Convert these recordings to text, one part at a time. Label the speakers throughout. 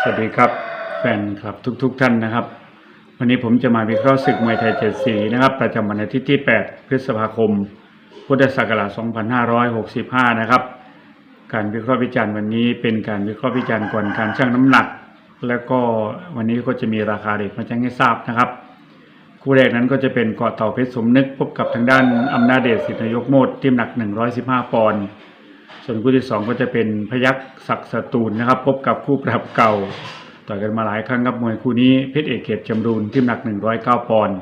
Speaker 1: สวัสดีครับแฟนคลับทุกๆทท่านนะครับ วันนี้ผมจะมาวิเคราะห์ศึกมวยไทยเจ็ดสีนะครับ ประจำวันอาทิตย์ที่ 8 พฤษภาคม พุทธศักราช2565 นะครับ การวิเคราะห์วิจารณ์วันนี้เป็นการวิเคราะห์วิจารณ์ก่อนการชั่งน้ำหนัก แล้วก็วันนี้ก็จะมีราคาเด็กมาแจ้งให้ทราบนะครับคู่แรกนั้นก็จะเป็นเกาะเต่าเพชรสมนึกพบกับทางด้านอำนาจเดชสิทธินายกโมดที่หนัก 115 ปอนด์ ส่วนคู่ที่สองก็จะเป็นพยัคฆ์ศักสตูลนะครับ พบกับคู่ปรับเก่า ต่อยกันมาหลายครั้งครับมวยคู่นี้เพชรเอกเกียรติจำรูนที่หนัก 109 ปอนด์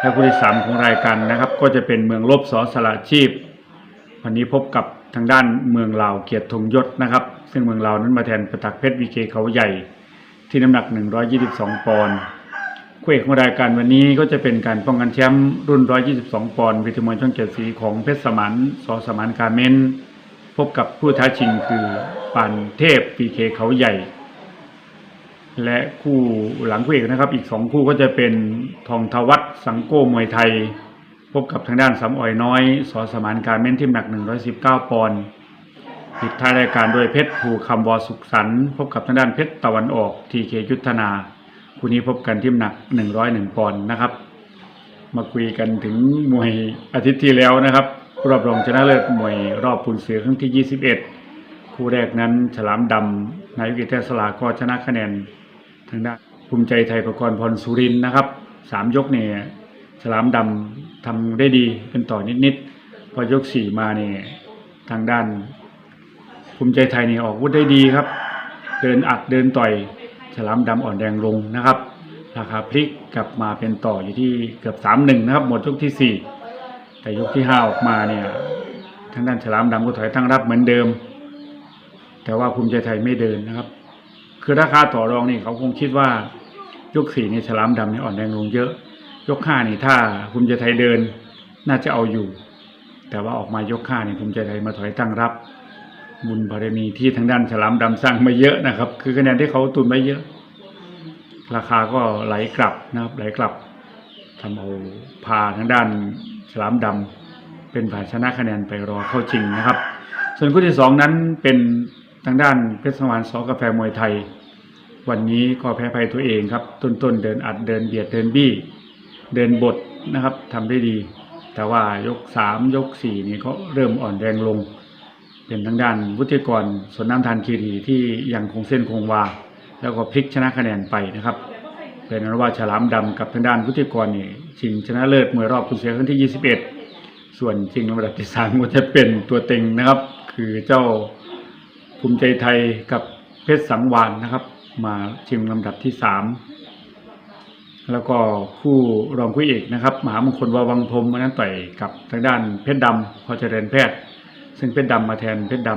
Speaker 1: และคู่ที่สามของรายการนะครับ ก็จะเป็นเมืองลบสอสละชีพ วันนี้พบกับทางด้านเมืองลาวเกียรติธงยศนะครับ ซึ่งเมืองลาวนั้นมาแทนประตักเพชรวีเคเขาใหญ่ ที่น้ำหนัก 122 ปอนด์คู่เอกของรายการวันนี้ก็จะเป็นการป้องกันแชมป์รุ่น 122 ปอนด์วิทยมวยช่องเจ็ดสีของเพชรสมานสอสมานการเมน พบกับผู้ท้าชิงคือปานเทพปีเคเขาใหญ่ และคู่หลังคู่เอกนะครับ อีกสองคู่ก็จะเป็นทองทวัฒน์สังโก้มวยไทย พบกับทางด้านสำอ่อยน้อยสอสมานการเม้นทิมหนัก 119 ปอนด์ปิดท้ายรายการโดยเพชรภูคำวอสุขสันพบกับทางด้านเพชรตะวันออกทีเคยุทธนาคู่นี้พบกันทิมหนัก 101 ปอนด์นะครับ มาคุยกันถึงมวยอาทิตย์ที่แล้วนะครับ รอบรองชนะเลิศมวยรอบปุนเสือครั้งที่ 21 คู่แรกนั้นฉลามดำนายวิเทศลาก็ชนะคะแนนทางด้านภูมิใจไทยประกรณ์พรสุรินนะครับสามยกเนี่ยฉลามดำทำได้ดีเป็นต่อนิดๆพอยกสี่มาเนี่ยทางด้านภูมิใจไทยนี่ออกวุธได้ดีครับ เดินอัดเดินต่อยฉลามดำอ่อนแรงลงนะครับราคาพลิกกลับมาเป็นต่ออยู่ที่เกือบสามหนึ่งนะครับหมดยกที่สี่ แต่ยกที่ห้าออกมาเนี่ยทางด้านฉลามดำก็ถอยตั้งรับเหมือนเดิม แต่ว่าภูมิใจไทยไม่เดินนะครับ คือราคาต่อรองนี่เขาคงคิดว่ายกสี่นี่ฉลามดำนี่อ่อนแรงลงเยอะ ยกห้านี่ถ้าภูมิใจไทยเดิน น่าจะเอาอยู่ แต่ว่าออกมายกห้านี่ภูมิใจไทยมาถอยตั้งรับ บุญบารมีที่ทางด้านฉลามดำสร้างมาเยอะนะครับ คือคะแนนที่เขาตุนไว้เยอะ ราคาก็ไหลกลับนะครับไหลกลับทำเอาพาทางด้าน ฉลามดำเป็นฝ่ายชนะคะแนนไปรอเข้าชิงนะครับ ส่วนคู่ที่สองนั้นเป็นทางด้านเพชรสวรรค์สอกาแฟมวยไทย วันนี้ก็แพ้ภัยตัวเองครับ ต้นๆเดินอัดเดินเบียดเดินบี้ เดินบทนะครับทำได้ดี แต่ว่ายกสามยกสี่นี่ก็เริ่มอ่อนแรงลง เป็นทางด้านวุฒิกรสนน้ำทานคีรีที่ยังคงเส้นคงวา แล้วก็พลิกชนะคะแนนไปนะครับ เป็นนั้นว่าฉลามดำกับทางด้านวุฒิกรนี่ชิงชนะเลิศมวยรอบคุณเสียครั้งที่ 21 ส่วนชิงลำดับที่สามก็จะเป็นตัวเต็งนะครับ คือเจ้าภูมิใจไทยกับเพชรสังวานนะครับ มาชิงลำดับที่สามแล้วก็คู่รองคู่เอกนะครับมหามงคลวาวังพรหมวันนั้นต่อยกับทางด้านเพชรดำพอเจริญแพทย์ ซึ่งเพชรดำมาแทนเพชรด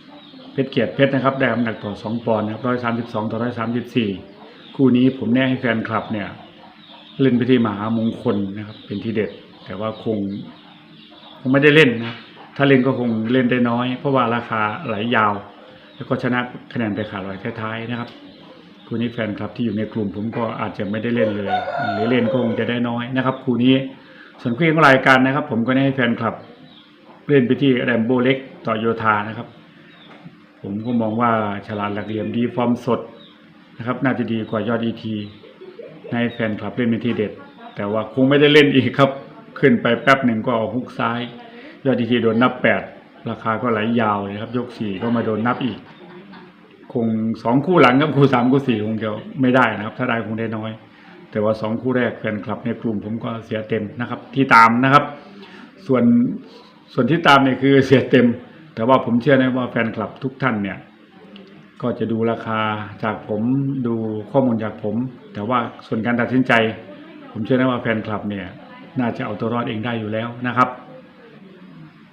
Speaker 1: ำเพชรเกียรติเพชรนะครับได้น้ำหนักต่อสองปอนด์ร้อยสามสิบสองต่อร้อยสามสิบสี่ คู่นี้ผมแน่ให้แฟนคลับเนี่ย เล่นไปที่มหามงคลนะครับ เป็นที่เด็ด แต่ว่าคงคงไม่ได้เล่นนะถ้าเล่นก็คงเล่นได้น้อย เพราะว่าราคาไหลยาว แล้วก็ชนะคะแนนไปขาดลอยท้ายๆนะครับคู่นี้แฟนคลับที่อยู่ในกลุ่ม ผมก็อาจจะไม่ได้เล่นเลยหรือเล่นก็คงจะได้น้อยนะครับคู่นี้ส่วนคู่เอกของรายการนะครับ ผมก็แนะให้แฟนคลับเล่นไปที่แรมโบเล็กต่อโยธานะครับ ผมก็มองว่าฉลาดหลักเหลี่ยมดีฟอร์มสด นะครับ น่าจะดีกว่ายอดอีทีในแฟนคลับเล่นเป็นทีเด็ด แต่ว่าคงไม่ได้เล่นอีกครับ ขึ้นไปแป๊บหนึ่งก็ออกฮุกซ้าย ยอดอีทีโดนนับแปดราคาก็ไหลยาวเลยครับ ยกสี่ก็มาโดนนับอีก คงสองคู่หลังครับคู่สามคู่สี่คงจะไม่ได้นะครับ ถ้าได้คงได้น้อย แต่ว่าสองคู่แรกแฟนคลับในกลุ่มผมก็เสียเต็มนะครับ ที่ตามนะครับ ส่วนส่วนที่ตามเนี่ยคือเสียเต็ม แต่ว่าผมเชื่อนะว่าแฟนคลับทุกท่านเนี่ย ก็จะดูราคาจากผมดูข้อมูลจากผม แต่ว่าส่วนการตัดสินใจ ผมเชื่อนะว่าแฟนคลับเนี่ยน่าจะเอาตัวรอดเองได้อยู่แล้วนะครับ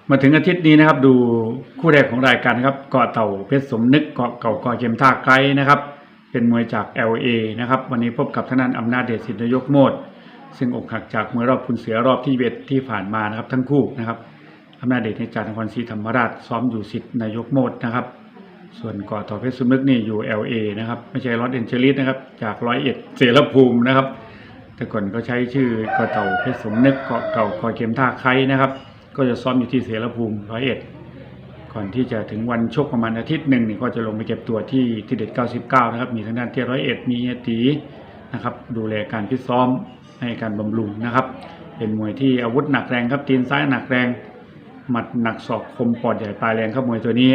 Speaker 1: มาถึงอาทิตย์นี้นะครับ ดูคู่แรกของรายการครับเกาะเต่าเพชรสมนึกเกาะเก่าเกาะเข็มท่าไกลนะครับ เป็นมวยจาก LA นะครับวันนี้พบกับทางด้านอำนาจเดชสิทธิยกโมดซึ่งอกหักจากมวยรอบคุณเสือรอบที่เวทที่ผ่านมานะครับ ทั้งคู่นะครับอำนาจเดชในจากนครศรีธรรมราชซ้อมอยู่สิทธินายกโมดนะครับ ส่วนเกาะเต่าเพชรสมนึกนี่อยู่ LA นะครับ ไม่ใช่ลอสแอนเจลิสนะครับ จากร้อยเอ็ดเสรภูมินะครับ แต่ก่อนก็ใช้ชื่อเกาะเต่าเพชรสมนึกเกาะเก่าเกาะเข็มท่าไครนะครับ ก็จะซ้อมอยู่ที่เสรภูมิร้อยเอ็ดก่อนที่จะถึงวันชกประมาณอาทิตย์หนึ่งนี่ก็จะลงไปเก็บตัวที่ที่เด็ด 99 นะครับ มีทางด้านเทียร้อยเอ็ดมีเฮียตีนะครับ ดูแลการพิซ้อมให้การบำรุงนะครับ เป็นมวยที่อาวุธหนักแรงครับตีนซ้ายหนักแรงหมัดหนักศอกคมปอดใหญ่ปลายแรงครับมวยตัวนี้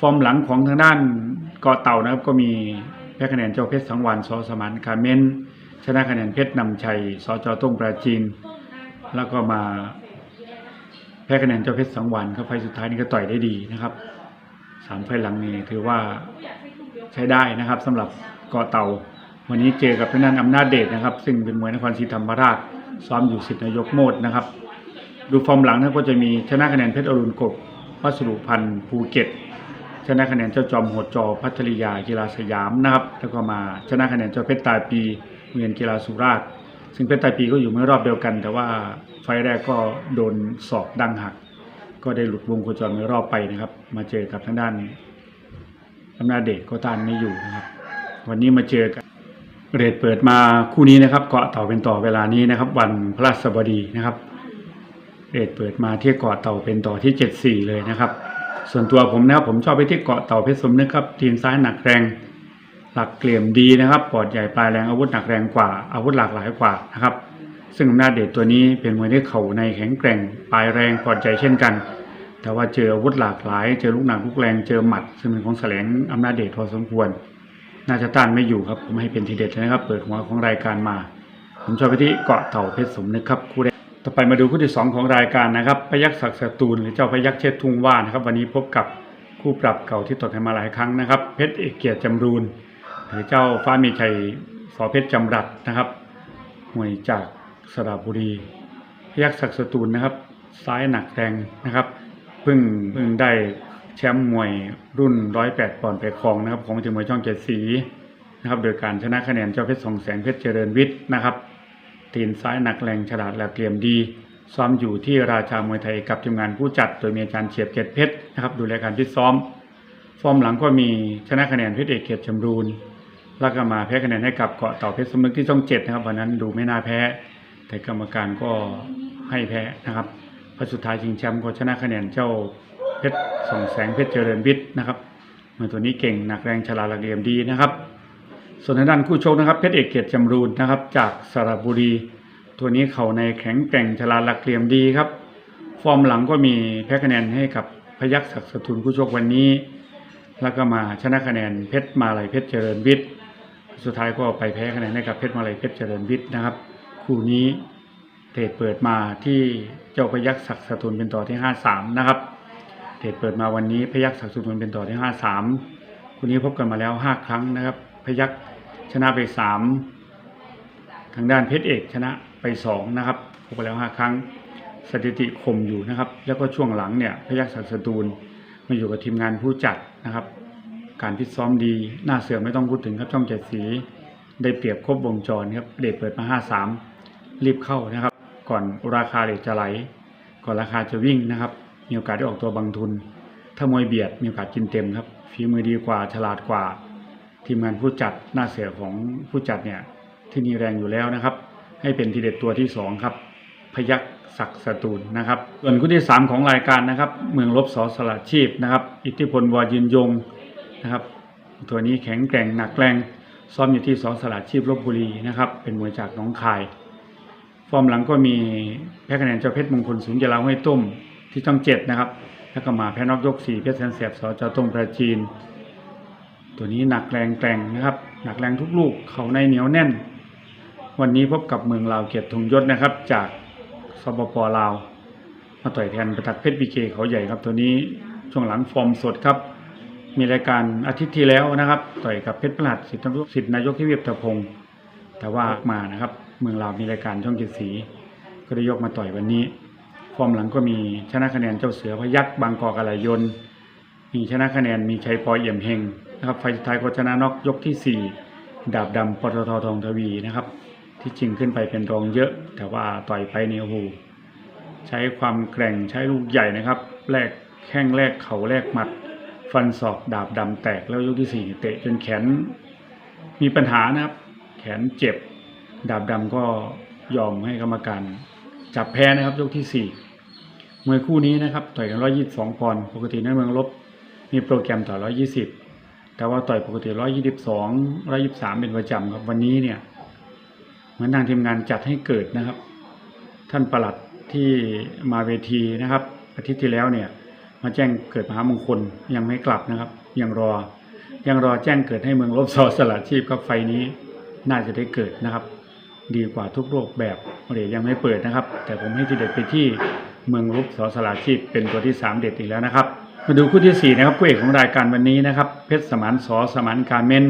Speaker 1: ฟอร์มหลังของทางด้านกาะเต่านะครับ ก็มีแพ้คะแนนเจ้าเพชรสังวานสอสมานคาเมนชนะคะแนนเพชรนำชัยสจต้งปราจีน แล้วก็มาแพ้คะแนนเจ้าเพชรสังวานครับไฟสุดท้ายนี่ก็ต่อยได้ดีนะครับสามไฟหลังนี่ถือว่าใช้ได้นะครับสำหรับกาะเต่า วันนี้เจอกับทางด้านอำนาจเดชนะครับ ซึ่งเป็นมวยนครศรีธรรมราชซ้อมอยู่สิทธินายกโมดนะครับ ดูฟอร์มหลังนะก็จะมีชนะคะแนนเพชรอรุณกบวัสดุพันธ์ภูเก็ต ชนะคะแนนเจ้าจอมโหดจอพัทริยากีฬาสยามนะครับ แล้วก็มาชนะคะแนนเจ้าเพชรตาปีเรียนกีฬาสุราษฎร์ซึ่งเพชรตาปีก็อยู่ไม่รอบเดียวกัน แต่ว่าไฟแรกก็โดนศอกดังหัก ก็ได้หลุดวงโคจรไม่รอบไปนะครับ มาเจอกับทางด้านอำนาจเดชก็ต้านไม่อยู่นะครับ วันนี้มาเจอกันเรทเปิดมาคู่นี้นะครับเกาะเต่าเป็นต่อเวลานี้นะครับ วันพฤหัสบดีนะครับเรทเปิดมาที่เกาะเต่าเป็นต่อที่ 74 เลยนะครับ ส่วนตัวผมนะครับผมชอบไปที่เกาะเต่าเพชรสมนึกครับ ทีมซ้ายหนักแรง หลักเกลี่ยมดีนะครับปอดใหญ่ปลายแรงอาวุธหนักแรงกว่าอาวุธหลากหลายกว่านะครับ ซึ่งอำนาจเดชตัวนี้เป็นมวยที่เข่าในแข็งแกร่งปลายแรงปอดใหญ่เช่นกัน แต่ว่าเจออาวุธหลากหลาย เจอลูกหนักลูกแรงเจอหมัด ซึ่งเป็นของแสลงอำนาจเดชพอสมควรน่าจะต้านไม่อยู่ครับผมให้เป็นทีเด็ดนะครับ เปิดหัวของรายการมา ผมชอบไปที่เกาะเต่าเพชรสมนึกครับคู่แร ต่อไปมาดูคู่ที่สองของรายการนะครับพยักศักดิ์สตูลหรือเจ้าพยักเชษทุ่งว่านะครับ วันนี้พบกับคู่ปรับเก่าที่ตกกันมาหลายครั้งนะครับ เพชรเอกเกียรติจำรูนหรือเจ้าฟ้ามีชัยสอเพชรจำรัดนะครับมวยจากสระบุรี พยักศักดิ์สตูลนะครับ ซ้ายหนักแรงนะครับเพิ่งเพิ่งได้แชมป์มวยรุ่น108ปอนด์ไปครองนะครับ ของทีมมวยช่องเจ็ดสีนะครับ โดยการชนะคะแนนเจ้าเพชรสองแสงเพชรเจริญวิทย์นะครับ ตีนซ้ายหนักแรงฉลาดและเกลียมดีซ้อมอยู่ที่ราชามวยไทยกับทีมงานผู้จัดโดยมีอาจารย์เฉียบเกตเพชรนะครับดูแลการฟิตซ้อม ฟอร์มหลังก็มีชนะคะแนนเพชรเอกเกียรติชมรูนแล้วก็มาแพ้คะแนนให้กับเกาะเต่าเพชรสมนึกที่ช่องเจ็ดนะครับวันนั้นดูไม่น่าแพ้ แต่กรรมการก็ให้แพ้นะครับพอสุดท้ายชิงแชมป์ก็ชนะคะแนนเจ้าเพชรส่องแสงเพชรเจริญวิทย์นะครับมวยตัวนี้เก่งหนักแรงฉลาดหลักเหลี่ยมดีนะครับ ส่วนทางด้านคู่ชกนะครับเพชรเอกเกียรติจำรูนนะครับ จากสระบุรี ตัวนี้เข่าในแข็งแกร่งฉลาดหลักเหลี่ยมดีครับ ฟอร์มหลังก็มีแพ้คะแนนให้กับพยัคฆ์ศักดิ์สทุนคู่ชกวันนี้ แล้วก็มาชนะคะแนนเพชรมาลัยเพชรเจริญวิทย์สุดท้ายก็ไปแพ้คะแนนให้กับเพชรมาลัยเพชรเจริญวิทย์นะครับ คู่นี้เทรดเปิดมาที่เจ้าพยัคฆ์ศักดิ์สทุนเป็นต่อที่ห้าสามนะครับเทรดเปิดมาวันนี้พยัคฆ์ศักดิ์สทุนเป็นต่อที่ห้าสามคู่นี้พบกันมาแล้วห้าครั้งนะครับ พยัคฆ์ ชนะไปสามทางด้านเพชรเอกชนะไปสองนะครับพบแล้วห้าครั้งสถิติคมอยู่นะครับ แล้วก็ช่วงหลังเนี่ยพยัคฆ์ศักดิ์สตูลมาอยู่กับทีมงานผู้จัดนะครับ การฟิซ้อมดีหน้าเสือไม่ต้องพูดถึงครับช่องเจ็ดสี ได้เปรียบครบวงจรครับเดทเปิดมาห้าสามรีบเข้านะครับ ก่อนราคาเดทจะไหล ก่อนราคาจะวิ่งนะครับ มีโอกาสได้ออกตัวบางทุน ถ้ามวยเบียดมีโอกาสกินเต็มครับฝีมือดีกว่าฉลาดกว่า ทีมงานผู้จัดหน้าเสือของผู้จัดเนี่ยที่นี่แรงอยู่แล้วนะครับ ให้เป็นทีเด็ดตัวที่สองครับ พยักศักสตูลนะครับ ส่วนคู่ที่สามของรายการนะครับ เมืองลบสอสละชีพนะครับ อิทธิพลวายืนยงนะครับ ตัวนี้แข็งแกร่งหนักแรงซ้อมอยู่ที่สอสละชีพลบบุรีนะครับ เป็นมวยจากน้องคาย ฟอร์มหลังก็มีแพ้คะแนนเจ้าเพชรมงคลศูนย์ยาลาห้วยต้มที่ช่องเจ็ดนะครับแล้วก็มาแพ้นอกยกสี่เพชรแสนแสบสอจต้งประจีน ตัวนี้หนักแรงแกร่งนะครับ หนักแรงทุกลูกเขาในเหนียวแน่น วันนี้พบกับเมืองลาวเกียรติธงยศนะครับ จากสปปลาวมาต่อยแทนประตักเพชรบีเคเขาใหญ่ครับ ตัวนี้ช่วงหลังฟอร์มสดครับ มีรายการอาทิตย์ที่แล้วนะครับ ต่อยกับเพชรประหลัดสิทธินายกสิทธินายกที่เวียบตะพงแต่ว่ามานะครับ เมืองลาวมีรายการช่องเจ็ดสีก็ได้ยกมาต่อยวันนี้ ฟอร์มหลังก็มีชนะคะแนนเจ้าเสือพยักบางกอกอะไรยนต์มีชนะคะแนนมีชัยปอยเอี่ยมเฮง นะครับไฟสุดท้ายก็ชนะน็อกยกที่ 4 ดาบดำปตททองทวีนะครับ ที่จริงขึ้นไปเป็นรองเยอะ แต่ว่าต่อยไปเนี่ยโอ้โหใช้ความแกร่งใช้ลูกใหญ่นะครับแลกแข้งแลกเข่าแลกหมัด ฟันศอกดาบดำแตกแล้วยกที่4เตะจนแขนมีปัญหานะครับ แขนเจ็บ ดาบดำก็ยอมให้กรรมการจับแพ้นะครับ ยกที่4มวยคู่นี้นะครับต่อยกัน122ปอนด์ปกติในเมืองลบมีโปรแกรมต่อ120 แต่ว่าต่อยปกติ122 123เป็นประจำครับ วันนี้เนี่ย เหมือนทางทีมงานจัดให้เกิดนะครับ ท่านประหลัดที่มาเวทีนะครับ อาทิตย์ที่แล้วเนี่ย มาแจ้งเกิดมหามงคลยังไม่กลับนะครับ ยังรอ ยังรอแจ้งเกิดให้เมืองลบสอสละชีพครับไฟนี้น่าจะได้เกิดนะครับ ดีกว่าทุกโรูปแบบเดี๋ยวยังไม่เปิดนะครับ แต่ผมให้ทีเด็ดไปที่เมืองลบสอสละชีพเป็นตัวที่ 3 เด็ดอีกแล้วนะครับ มาดูคู่ที่ 4 นะครับคู่เอกของรายการวันนี้นะครับ เพชรสมานสอสมานการเมน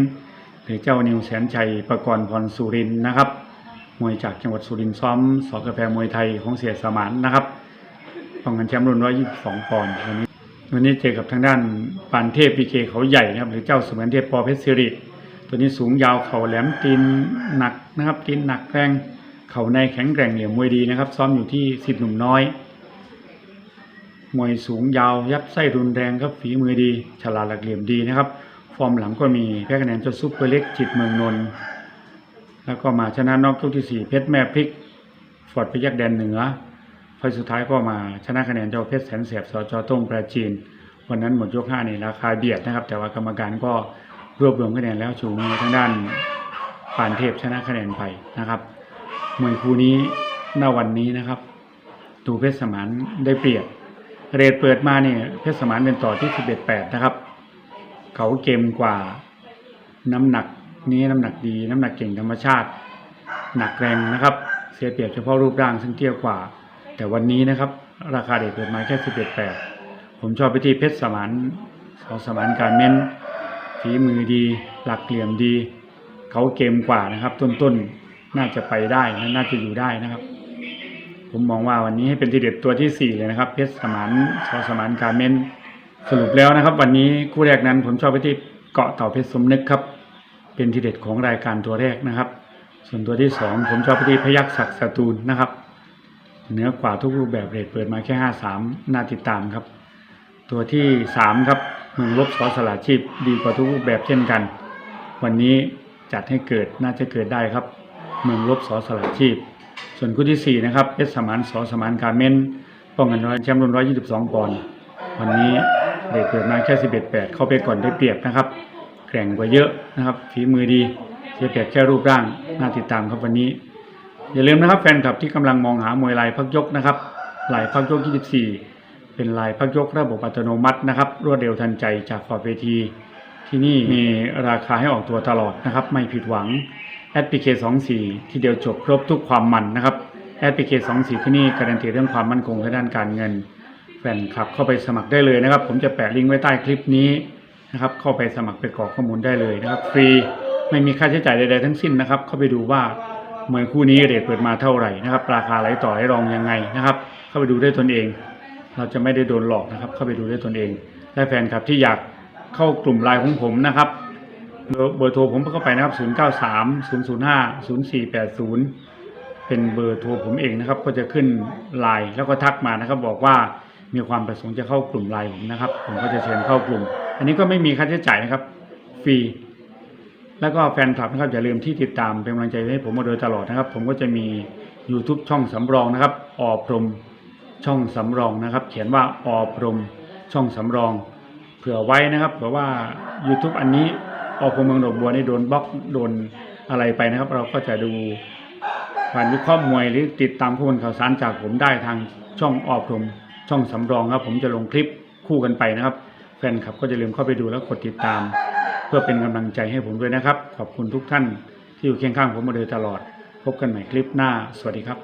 Speaker 1: หรือเจ้านิวแสนชัยประกรณ์พรสุรินนะครับมวยจากจังหวัดสุรินทร์ซ้อมสอกาแฟมวยไทยของเสียสมานนะครับป้องกันแชมป์รุ่น122ปอนด์วันนี้ วันนี้เจอกับทางด้านปานเทพพีเคเขาใหญ่นะครับหรือเจ้าเสมือนเทพปอเพชรสิริตัวนี้สูงยาวเข่าแหลมตีนหนักนะครับตีนหนักแรงเข่าในแข็งแกร่งเหลี่ยมมวยดีนะครับ ซ้อมอยู่ที่สิบหนุ่มน้อย มวยสูงยาวยับไส้รุนแรงครับฝีมือดี ฉลาดหลักเหลี่ยมดีนะครับ ฟอร์มหลังก็มีแพ้คะแนนเจาซุปเปอร์เล็กจิตเมืองนนท์แล้วก็มาชนะนอกยกที่สี่เพชรแม่พริกฟอร์ดพยักแดนเหนือไฟสุดท้ายก็มาชนะคะแนนเจ้าเพชรแสนเสียบสจต้งปราจีน วันนั้นหมดยกห้านี่ราคาเบียดนะครับ แต่ว่ากรรมการก็รวบรวมคะแนนแล้วชูมือทางด้านปานเทพชนะคะแนนไปนะครับมวยคู่นี้ณวันนี้นะครับ ดูเพชรสมานได้เปรียบ เรทเปิดมาเนี่ยเพชรสมานเป็นต่อที่11 8นะครับ เขาเกมกว่าน้ำหนักนี้น้ำหนักดีน้ำหนักเก่งธรรมชาติ หนักแรงนะครับ เสียเปรียบเฉพาะรูปร่างซึ่งเตี้ยกว่า แต่วันนี้นะครับ ราคาเด็กเปิดมาแค่11 8ผมชอบไปที่เพชรสมานสอสมานการเม้นฝีมือดี หลักเหลี่ยมดี เขาเกมกว่านะครับ ต้นๆนน่าจะไปได้น่าจะอยู่ได้นะครับ ผมมองว่าวันนี้ให้เป็นทีเด็ดตัวที่ 4 เลยนะครับ เพชรสมานสอสมานการเม้นสรุปแล้วนะครับ วันนี้คู่แรกนั้นผมชอบไปที่เกาะเต่าเพชรสมนึกครับ เป็นทีเด็ดของรายการตัวแรกนะครับ ส่วนตัวที่สองผมชอบไปที่พยักศักดิ์สตูลนะครับเหนือกว่าทุกรูปแบบเรทเปิดมาแค่ห้าสามน่าติดตามครับ ตัวที่สามครับเมืองลบสอสลาชีพดีกว่าทุกรูปแบบเช่นกัน วันนี้จัดให้เกิดน่าจะเกิดได้ครับ เมืองลบสอสลาชีพ ส่วนคู่ที่สี่นะครับเพชรสมานสอสมานการเมนป้องกันร้อยแชมป์รุ่นร้อยยี่สิบสองปอนด์วันนี้เรทเปิดมาแค่สิบเอ็ดแปดเข้าไปก่อนได้เปรียบนะครับ แกร่งกว่าเยอะนะครับฝีมือดีเสียเปรียบแค่รูปร่างน่าติดตามครับวันนี้ อย่าลืมนะครับแฟนคลับที่กำลังมองหามวยลายพักยกนะครับลายพักยก 24 เป็นลายพักยกระบบอัตโนมัตินะครับ รวดเร็วทันใจจากขอบเวที ที่นี่มีราคาให้ออกตัวตลอดนะครับ ไม่ผิดหวัง แอดพีเค24ที่เดียวจบครบทุกความมันนะครับแอดพีเค24ที่นี่การันตีเรื่องความมั่นคงทางด้านการเงิน แฟนคลับเข้าไปสมัครได้เลยนะครับ ผมจะแปะลิงก์ไว้ใต้คลิปนี้นะครับเข้าไปสมัครไปกรอกข้อมูลได้เลยนะครับฟรีไม่มีค่าใช้จ่ายใดๆทั้งสิ้นนะครับ เข้าไปดูว่าเมวยคู่นี้เรทเปิดมาเท่าไหร่นะครับ ราคาไหลต่อไหลรองยังไงนะครับ เข้าไปดูได้ตนเอง เราจะไม่ได้โดนหลอกนะครับ เข้าไปดูได้ตนเองและแฟนคลับที่อยากเข้ากลุ่มไลน์ของผมนะครับ เบอร์โทรผมเข้าไปนะครับ 0 9 3 0 0 5 0 4 8 0 เป็นเบอร์โทรผมเองนะครับ ก็จะขึ้นไลน์แล้วก็ทักมานะครับ บอกว่ามีความประสงค์จะเข้ากลุ่มไลน์ผมนะครับ ผมก็จะเชิญเข้ากลุ่ม อันนี้ก็ไม่มีค่าใช้จ่ายนะครับ ฟรี แล้วก็แฟนคลับนะครับอย่าลืมที่ติดตามเป็นกำลังใจให้ผมมาโดยตลอดนะครับ ผมก็จะมี YouTube ช่องสำรองนะครับอพรหมช่องสำรองนะครับ เขียนว่าอพรหมช่องสำรอง เผื่อไว้นะครับเผื่อว่า YouTube อันนี้ อพรหมเมืองดอกบัวนี่โดนบล็อกโดนอะไรไปนะครับ เราก็จะดูการวิเคราะห์มวยหรือติดตามข้อมูลข่าวสารจากผมได้ทางช่องอพรมช่องสำรองครับ ผมจะลงคลิปคู่กันไปนะครับ แฟนคลับก็จะลืมเข้าไปดูแล้วกดติดตาม เพื่อเป็นกำลังใจให้ผมด้วยนะครับ ขอบคุณทุกท่านที่อยู่เคียงข้างผมมาโดยตลอด พบกันใหม่คลิปหน้า สวัสดีครับ